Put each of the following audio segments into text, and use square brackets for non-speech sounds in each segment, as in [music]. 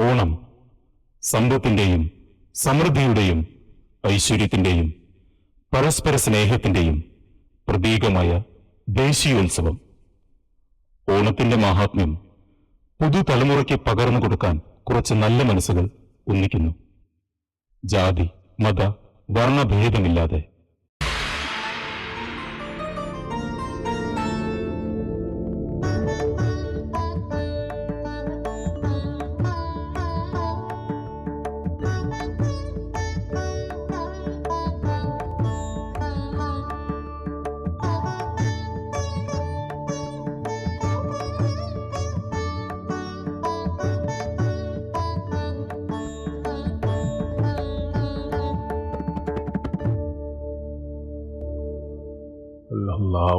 ഓണം സമ്പത്തിന്റെയും സമൃദ്ധിയുടെയും ഐശ്വര്യത്തിന്റെയും പരസ്പര സ്നേഹത്തിന്റെയും പ്രതീകമായ ദേശീയോത്സവം. ഓണത്തിന്റെ മാഹാത്മ്യം പുതുതലമുറയ്ക്ക് പകർന്നു കൊടുക്കാൻ കുറച്ച് നല്ല മനസ്സുകൾ ഒന്നിക്കുന്നു. ജാതി മത വർണഭേദമില്ലാതെ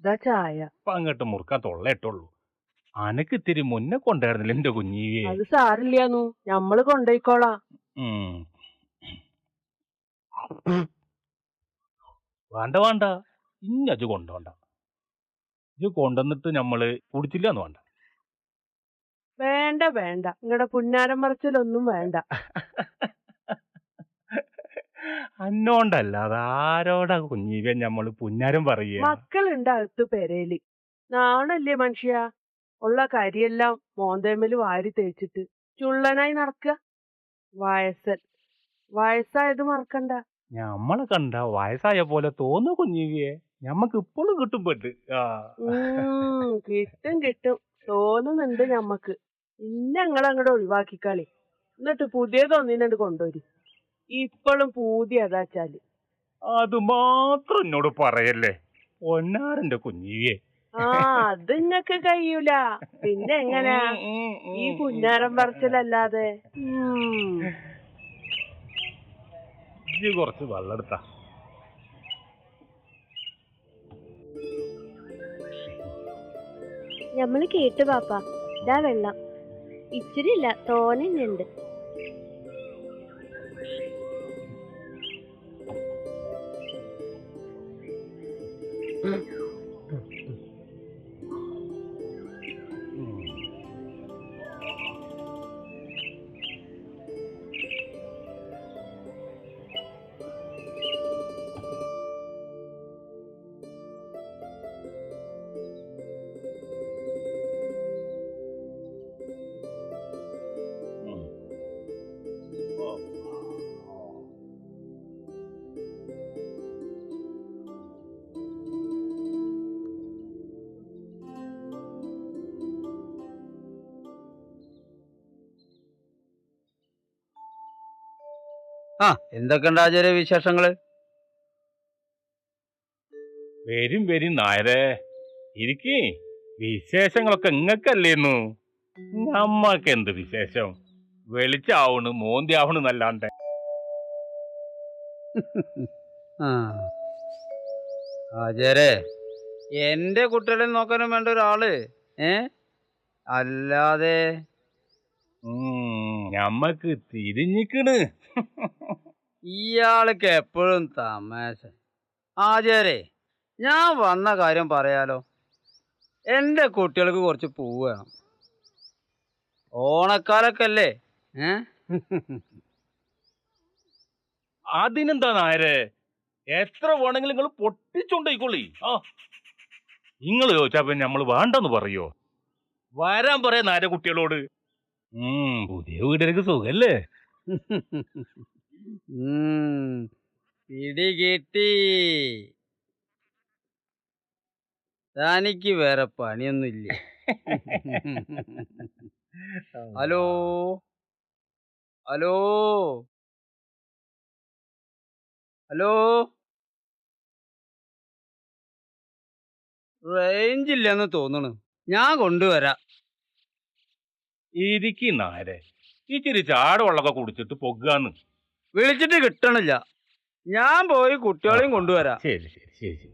ഇതാ ചായ. അപ്പൊ അങ്ങോട്ട് മുറുക്കാൻ തൊള്ളയിട്ടുള്ളൂ. അനക്ക് ഇത്തിരി മുന്നേ കൊണ്ടായിരുന്നില്ല എന്റെ കുഞ്ഞീവേ അത് സാരില്ലാന്നു. ഞമ്മൾ കൊണ്ടോയിക്കോളാം. ഉം. വേണ്ട വേണ്ട. അത് കൊണ്ടോണ്ട. ഇത് കൊണ്ടുവന്നിട്ട് ഞമ്മൾ കുടിച്ചില്ലാന്ന് വേണ്ട. വേണ്ട വേണ്ട. നിങ്ങളുടെ പുന്നാരം മറച്ചിലൊന്നും വേണ്ട. [laughs] അന്നോണ്ടല്ല ആരോടാ കുഞ്ഞീവൻ ഞമ്മൾ പുന്നാരം പറയുക? മക്കളുണ്ട് അകത്ത് പെരയിൽ നാണല്ലേ മനുഷ്യ? ഉള്ള കരിയെല്ലാം മോന്തേമ്മൽ വാരി തേച്ചിട്ട് ചുള്ളനായി നടക്ക. വയസ്സൻ വയസ്സായത് മറക്കണ്ട. ഞമ്മളെ കണ്ട വയസ്സായ പോലെ തോന്നു കുഞ്ഞീവിയെ ഞമ്മക്ക് ഇപ്പോഴും കിട്ടും പെട്ട് ഉം, കിട്ടും കിട്ടും. തോന്നുന്നുണ്ട് ഞമ്മക്ക്. ഇന്നെ ഞങ്ങളങ്ങോട്ട് ഒഴിവാക്കിക്കളി. എന്നിട്ട് പുതിയതൊന്നിനണ്ട് കൊണ്ടുവരി ഇപ്പോഴും പൂതി അതാച്ചാൽ അത് മാത്രം എന്നോട് പറയല്ലേ? പൊന്നാരന്റെ കുഞ്ഞിയെ. ആ അത് ഇങ്ങക്ക് കഴിയൂല. പിന്നെ എങ്ങനാ? ഈ പുന്നാരം പറച്ചിലല്ലാതെ. ഇജ്ജ് കുറച്ച് വെള്ളെടുത്ത നമ്മൾ കേട്ടു പാപ്പ. ഇതാ വെള്ളം. ഇച്ചിരി ഇല്ല തോനുണ്ട് ആ എന്തൊക്കെയുണ്ട് ആചാര്യ വിശേഷങ്ങൾ? വരും വരും നായരെ. ഇരിക്കേ. വിശേഷങ്ങളൊക്കെ ഇങ്ങക്കല്ലേന്നു. നമ്മക്ക് എന്ത് വിശേഷം? വെളിച്ചാവണ് മോന്തിയാവണ് എന്നല്ലാണ്ട്. ആചാരേ എന്റെ കുട്ടികളെ നോക്കാനും വേണ്ട ഒരാൾ ഏ? അല്ലാതെ. ഉം, ഞമ്മക്ക് തിരിഞ്ഞിക്കണ്. [laughs] ഇയാൾക്ക് എപ്പോഴും തമാശ. ആചാരേ ഞാൻ വന്ന കാര്യം പറയാലോ? എന്റെ കുട്ടികൾക്ക് കുറച്ച് പൂവ് വേണം. ഓണക്കാലൊക്കെ അല്ലേ [laughs] അതിനെന്താ നായരെ? എത്ര വേണമെങ്കിലും നിങ്ങൾ പൊട്ടിച്ചുണ്ടായിക്കൊള്ളി ആ. നിങ്ങൾ ചോദിച്ചാ പിന്നെ നമ്മൾ വേണ്ടെന്ന് പറയോ? വരാൻ പറയാ നായരെ കുട്ടികളോട്. ഉം പുതിയ വീട്ടിലേക്ക് സുഖല്ലേ? ഉം, പിടി കിട്ടി തനിക്ക് വേറെ പണിയൊന്നുമില്ല? ഹലോ? ഹലോ? ഹലോ? റേഞ്ചില്ലെന്ന് തോന്നണു. ഞാൻ കൊണ്ടുവരാ. ഇരിക്കുന്നാരേ ഇച്ചിരി ചാടുവെള്ളമൊക്കെ കുടിച്ചിട്ട് പൊക്കാന്ന് വിളിച്ചിട്ട് കിട്ടണില്ല. ഞാൻ പോയി കുട്ടികളെയും കൊണ്ടുവരാം. ശരി ശരി ശരി ശരി.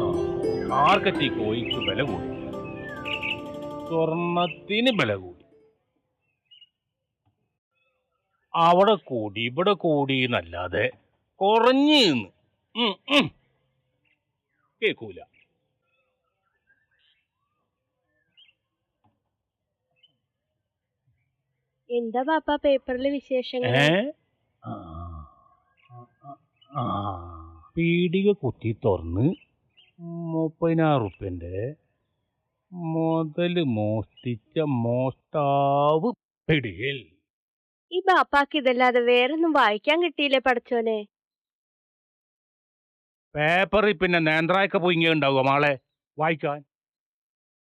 ആ, മാർക്കറ്റിൽ കോയിക്ക് വില കൂടി. സ്വർണത്തിന് വില കൂടി. അവിടെ കൂടി ഇവിടെ കൂടി എന്നല്ലാതെ കുറഞ്ഞു നിന്ന്. കേക്കൂല. എന്താ പാപ്പ പേപ്പറിലെ വിശേഷങ്ങൾ പീടിക കുത്തി തുറന്ന് മുപ്പതിനായിരം റുപ്യന്റെ മുതൽ മോഷ്ടിച്ച മോഷ്ടാവ് പിടിയിൽ. ഈ ബാപ്പാക്ക് ഇതല്ലാതെ വേറൊന്നും വായിക്കാൻ കിട്ടിയില്ലേ പഠിച്ചോനെ? പേപ്പറിൽ പിന്നെ നേന്ത്രായൊക്കെ പൊയിങ്ങ ഉണ്ടാവുക മാളെ? വായിക്കാൻ.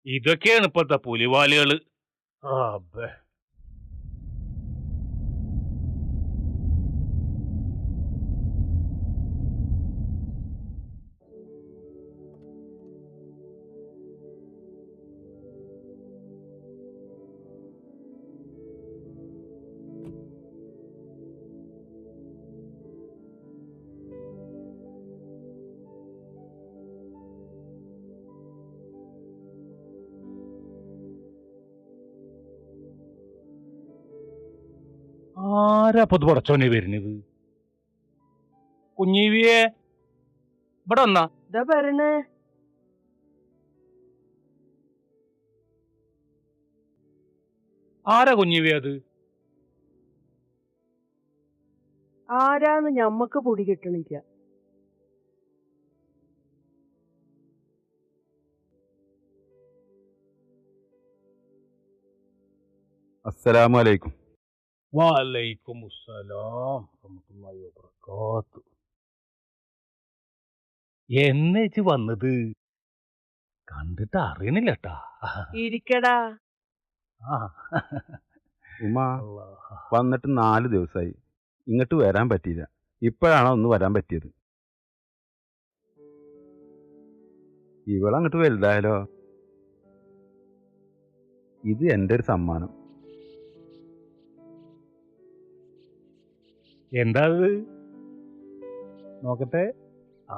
ഇതൊക്കെയാണ് ഇപ്പോഴത്തെ പുലിവാലുകൾ. റബ്ബേ. ആരാ പൊതു പടച്ചോനെ വരുന്നത്? കുഞ്ഞീവിയെ ഇവിടെ വന്നാ. ഇതാ പറയണേ. ആരാ കുഞ്ഞീവി അത്? ആരാന്ന് ഞമ്മക്ക് പൊടി കിട്ടണില്ല. അസ്സലാമു അലൈക്കും. വാലൈക്കും അസ്സലാം റഹ്മത്തുള്ളാഹി വബറകാത്തു. എന്നേച്ച് വന്നത്? കണ്ടിട്ട് അറിയണില്ലട്ടാ. ഇരിക്കടാ. ഉമ്മ. വന്നിട്ട് നാല് ദിവസമായി ഇങ്ങോട്ട് വരാൻ പറ്റിയില്ല. ഇപ്പോഴാണോ ഒന്ന് വരാൻ പറ്റിയത്? ഇവളങ്ങോട്ട് വലുതായാലോ? ഇത് എന്റെ ഒരു സമ്മാനം. എന്താ അത് നോക്കട്ടെ. ആ.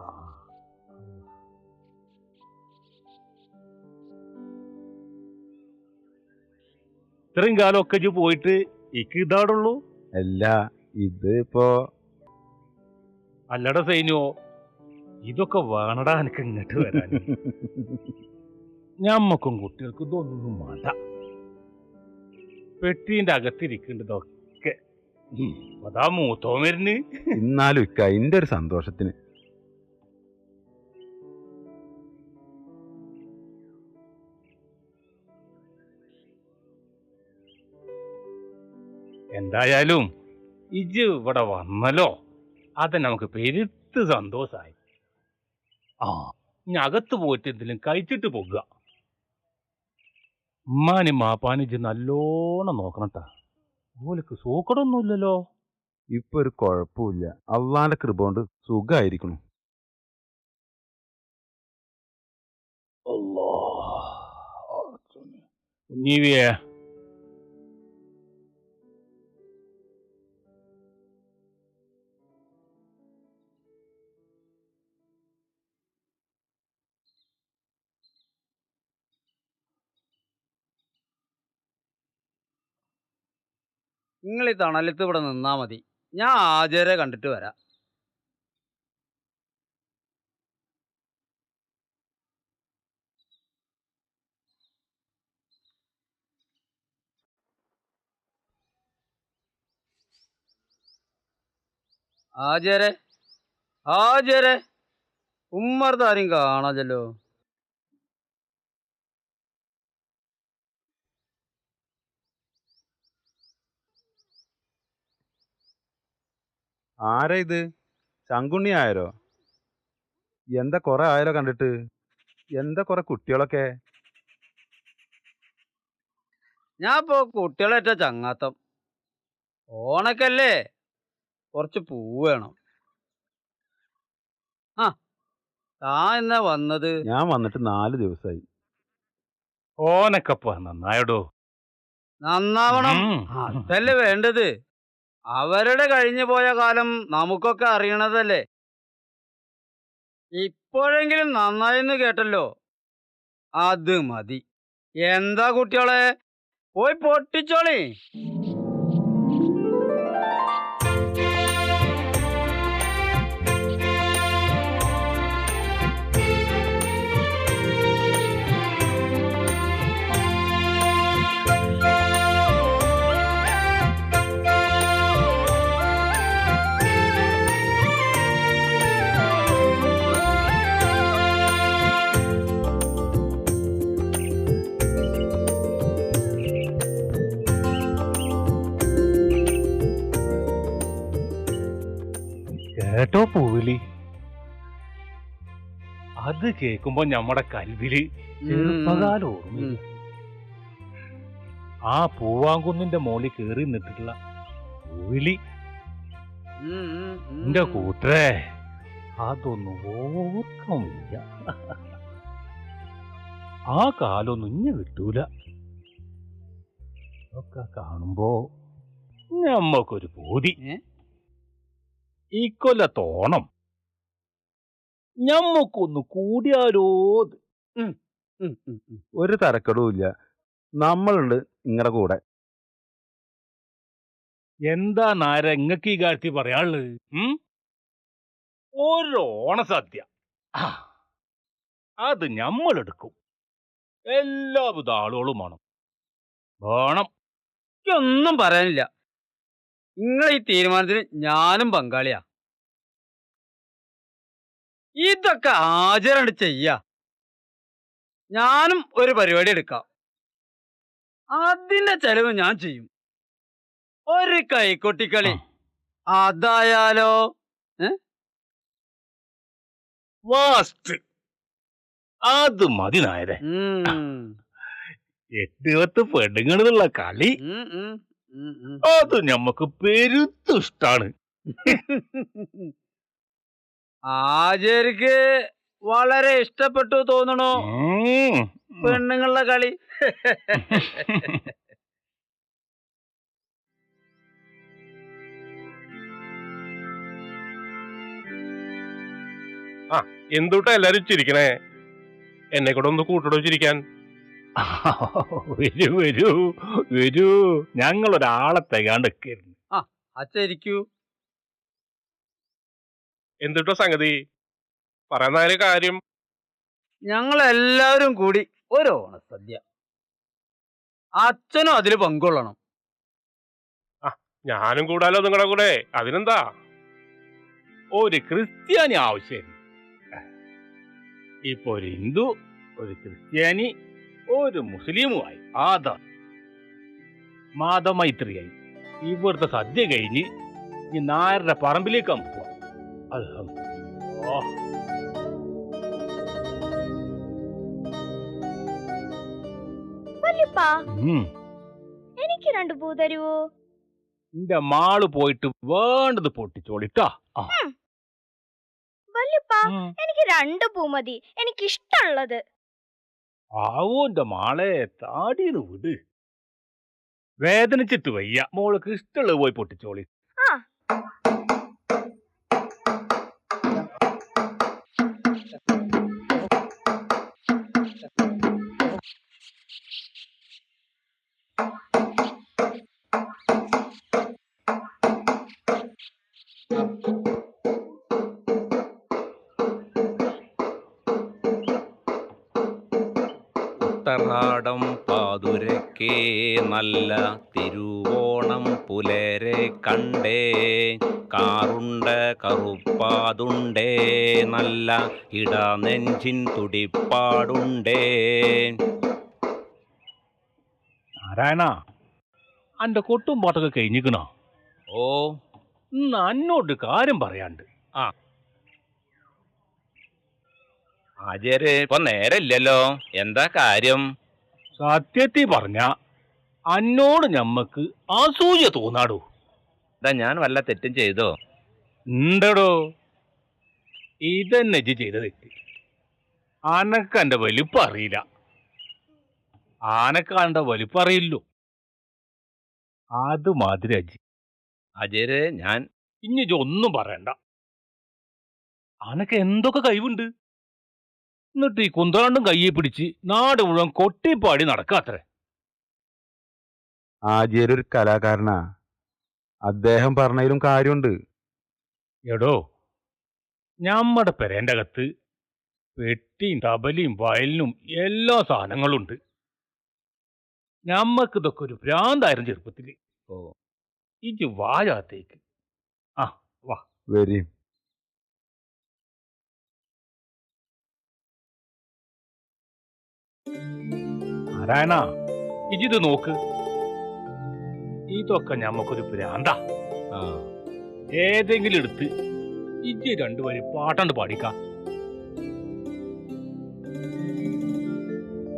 ഇത്രയും കാലമൊക്കെ ഇജ്ജ് പോയിട്ട് ഇക്ക് ഇതാടുള്ളൂ? അല്ല ഇത് ഇപ്പോ അല്ലട സൈന്യോ ഇതൊക്കെ വേണടാ എനിക്ക് ഇങ്ങോട്ട് വരാൻ. [laughs] ഞമ്മക്കും കുട്ടികൾക്ക് ഇതൊന്നും വേണ്ട. പെട്ടിന്റെ അകത്തിരിക്കേണ്ടതൊക്കെ അതാ മൂത്തോ ഇന്നാലും ഇക്ക എന്റെ ഒരു സന്തോഷത്തിന്. എന്തായാലും ഇജ് ഇവിടെ വന്നല്ലോ. അത് നമുക്ക് പെരുത്ത് സന്തോഷായി. ആ. ഇനി അകത്ത് പോയിട്ട് എന്തെങ്കിലും കഴിച്ചിട്ട് പോകുക ഉമ്മാനും മാപ്പാനും ഇജ് നല്ലോണം നോക്കണട്ടാ ഓലക്ക് സൂക്കടൊന്നുമില്ലല്ലോ. ഇപ്പൊ ഒരു കുഴപ്പമില്ല. അള്ളാന്റെ കൃപ കൊണ്ട് സുഖമായിരിക്കണം കുഞ്ഞീവിയെ നിങ്ങൾ ഈ തണലത്ത് ഇവിടെ നിന്നാ മതി. ഞാൻ ആചാര്യ കണ്ടിട്ട് വരാം. ആചാരെ? ആചാരെ? ഉമ്മർത്താരും കാണാതല്ലോ ആരാ ഇത്? ചങ്കുണ്ണി ആയാലോ എന്താ കുറെ ആയാലോ കണ്ടിട്ട്. എന്താ കുറെ കുട്ടികളൊക്കെ? ഞാൻ ഇപ്പോ കുട്ടികളേറ്റ ചങ്ങാത്തം. ഓണക്കല്ലേ? കുറച്ച് പൂ വേണം. ആ താ എന്നാ വന്നത്? ഞാൻ വന്നിട്ട് നാല് ദിവസമായി ഓനക്കപ്പ നന്നായടോ. നന്നാവണം. അതല്ലേ വേണ്ടത്. അവരുടെ കഴിഞ്ഞു പോയ കാലം നമുക്കൊക്കെ അറിയണതല്ലേ? ഇപ്പോഴെങ്കിലും നന്നായിന്ന് കേട്ടല്ലോ. അത് മതി. എന്താ കുട്ടികളെ? പോയി പൊട്ടിച്ചോളി. അത് കേക്കുമ്പോ ഞമ്മടെ കൽവിൽ ചെറുപ്പകാല ഓർമ്മ ആ പൂവാങ്കുന്നിന്റെ മോളിൽ കേറി നിന്നിട്ടുള്ള പൂവിലി എന്റെ കൂട്ടരെ അതൊന്നും ഓർക്കമില്ല ആ കാലൊന്നും ഇഞ്ഞ കിട്ടൂല. ഒക്കെ കാണുമ്പോ ഞമ്മക്കൊരു ബോധി ഏ? ഞമ്മക്കൊന്ന് കൂടിയാലോ ഒരു തരക്കടവും ഇല്ല. നമ്മളുണ്ട് നിങ്ങളുടെ കൂടെ. എന്താ നാര ഇങ്ങക്ക് ഈ കാര്യത്തിൽ പറയാനുള്ളത്? ഒരു ഓണസദ്യ. അത് ഞമ്മളെടുക്കും. എല്ലാവിധ ആളുകളും വേണം. വേണം. ഒന്നും പറയാനില്ല. നിങ്ങൾ ഈ തീരുമാനത്തിന് ഞാനും പങ്കാളിയാ. ഇതൊക്കെ ആചരണം ചെയ്യാ. ഞാനും ഒരു പരിപാടി എടുക്കാം. അതിന്റെ ചെലവ് ഞാൻ ചെയ്യും. ഒരു കൈക്കൊട്ടിക്കളി അതായാലോ വാസ്റ്റ്. അത് മതി നായരെ. എട്ടുപത്ത് എട്ട് പത്ത് പെണ്ണുങ്ങളുള്ള കളി. അത് ഞമ്മക്ക് പെരുത്ത് ഇഷ്ടാണ് [laughs] ആചാര്യക്ക് വളരെ ഇഷ്ടപ്പെട്ടു തോന്നണു. പെണ്ണുങ്ങളുടെ കളി. [laughs] ആ എന്തുട്ടാ എല്ലാരും ചിരിക്കണേ? എന്നെ കൂടെ ഒന്ന് കൂട്ടടോ ചിരിക്കാൻ. വരൂ വരൂ വരൂ. ഞങ്ങളൊരാളെ തികാണ്ട് ആ അച്ഛരിക്കൂ എന്തുട്ടോ സംഗതി? പറയുന്ന കാര്യം. ഞങ്ങൾ എല്ലാവരും കൂടി ഒരു ഓണസദ്യ. അച്ഛനും അതിൽ പങ്കൊള്ളണം ഞാനും കൂടാലോ നിങ്ങളുടെ കൂടെ. അതിനെന്താ? ഒരു ക്രിസ്ത്യാനി ആവശ്യം. ഇപ്പൊ ഒരു ഹിന്ദു ഒരു ക്രിസ്ത്യാനി ഒരു മുസ്ലിമുമായി. ആദാ മാതമൈത്രിയായി. ഇവിടുത്തെ സദ്യ കഴിഞ്ഞ് ഈ നായരുടെ പറമ്പിലേക്ക് നമുക്ക് പോവാം. എനിക്ക് രണ്ട് പൂ തരുവോ? എന്റെ മാൾ പോയിട്ട് വേണ്ടത് പൊട്ടിച്ചോളിട്ടാ. വല്യപ്പാ എനിക്ക് രണ്ട് പൂ മതി. എനിക്ക് ഇഷ്ടമുള്ളത് ആവോന്റെ മാളെ താടിന്ന് വിട്. വേദനിച്ചിട്ട് വയ്യ. മോൾക്ക് ഇഷ്ടമുള്ളത് പോയി പൊട്ടിച്ചോളി. ആ. പാതുരക്കേ നല്ല തിരുവോണം പുലരെ കണ്ടേ കാറുണ്ട് കറുപ്പാതുണ്ടേ നല്ല ഇട ഇടനെഞ്ചിൻ തുടിപ്പാടുണ്ടേ. നാരായണ അന്റെ കൊട്ടും പാട്ടൊക്കെ കഴിഞ്ഞിക്കണോ? ഓ. ഇന്ന് അന്നോട് കാര്യം പറയാണ്ട് ആ. ആചാര്യ ഇപ്പൊ നേരമില്ലല്ലോ. എന്താ കാര്യം? സത്യത്തിൽ പറഞ്ഞ അന്നോട് ഞമ്മക്ക് അസൂയ തോന്നാടോ? ഇതാ ഞാൻ വല്ല തെറ്റും ചെയ്തോ? ഉണ്ടടോ. ഇതന്നെ ഇജ്ജ് ചെയ്ത തെറ്റ്. ആനക്ക് എന്റെ വലിപ്പം അറിയില്ല. ആനക്കാന്റെ വലിപ്പം അറിയില്ലോ അത് മാതിരി അജി. അജയരെ ഞാൻ ഇനി ഇജ്ജ് ഒന്നും പറയണ്ട. ആനക്ക് എന്തൊക്കെ കഴിവുണ്ട്? എന്നിട്ട് ഈ കുന്തളണ്ടും കയ്യെ പിടിച്ച് നാട് മുഴുവൻ കൊട്ടിപ്പാടി നടക്കാത്രേ ആചാര്യ ഒരു കലാകാരനാ. അദ്ദേഹം പറഞ്ഞതിലും കാര്യമുണ്ട്. എടോ ഞമ്മടെ പെരേന്റെ അകത്ത് പെട്ടിയും തബലിയും വയലിനും എല്ലാ സാധനങ്ങളും ഉണ്ട് ഞമ്മക്ക് ഇതൊക്കെ ഒരു ഭ്രാന്തായിരുന്നു ചെറുപ്പത്തിൽ. ഓ. ഇജ് വായാത്തേക്ക് ആ വാ. വരും. നാരായണ ഇജിത് നോക്ക്. ഇതൊക്കെ ഞമ്മക്കൊരു പ്രാന്താ ആ. ഏതെങ്കിലും എടുത്ത് ഇജി രണ്ടുപേരും പാട്ടാണ്ട് പാടിക്ക.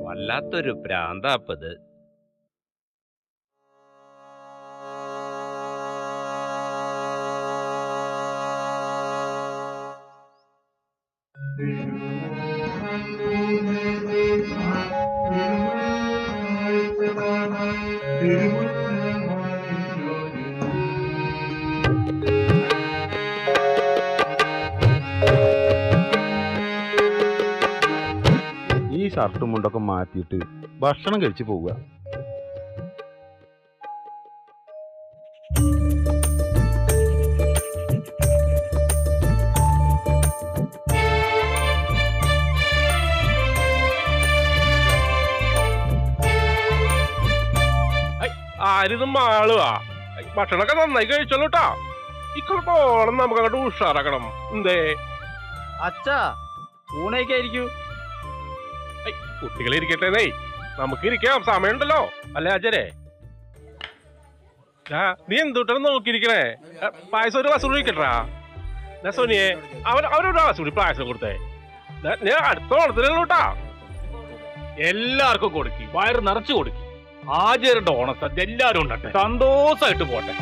വല്ലാത്തൊരു പ്രാന്താപ്പത് ഈ ഷർട്ടും മുണ്ടൊക്കെ മാറ്റിയിട്ട് ഭക്ഷണം കഴിച്ചു പോവുക. ആരിതും മാളുവാ ഭക്ഷണമൊക്കെ നന്നായി കഴിച്ചോളൂ കേട്ടാ ഇക്കൊല്ലത്തെ ഓണം നമുക്ക് അങ്ങോട്ട് ഉഷാറാക്കണം. എന്തേ? അച്ഛാ ഊണയ്ക്കായിരിക്കൂ കുട്ടികൾ ഇരിക്കട്ടെ നമുക്ക് ഇരിക്കാം സമയമുണ്ടല്ലോ. അല്ലേ അജരെ? നീ എന്തുട്ടാണ് നോക്കിയിരിക്കണേ? പായസം ഒരു വസൂടി കിട്ടാ സോനിയെ അവൻ അവനൊരു വസൂടി പായസം കൊടുത്തേ. ഞാൻ അടുത്ത ഓണത്തിനല്ലോ എല്ലാവർക്കും കൊടുക്കി വയറ് നിറച്ചു കൊടുക്കി. ആചാര്യന്റെ ഓണസദ്യ എല്ലാവരും ഉണ്ടട്ടെ സന്തോഷമായിട്ട് പോട്ടെ.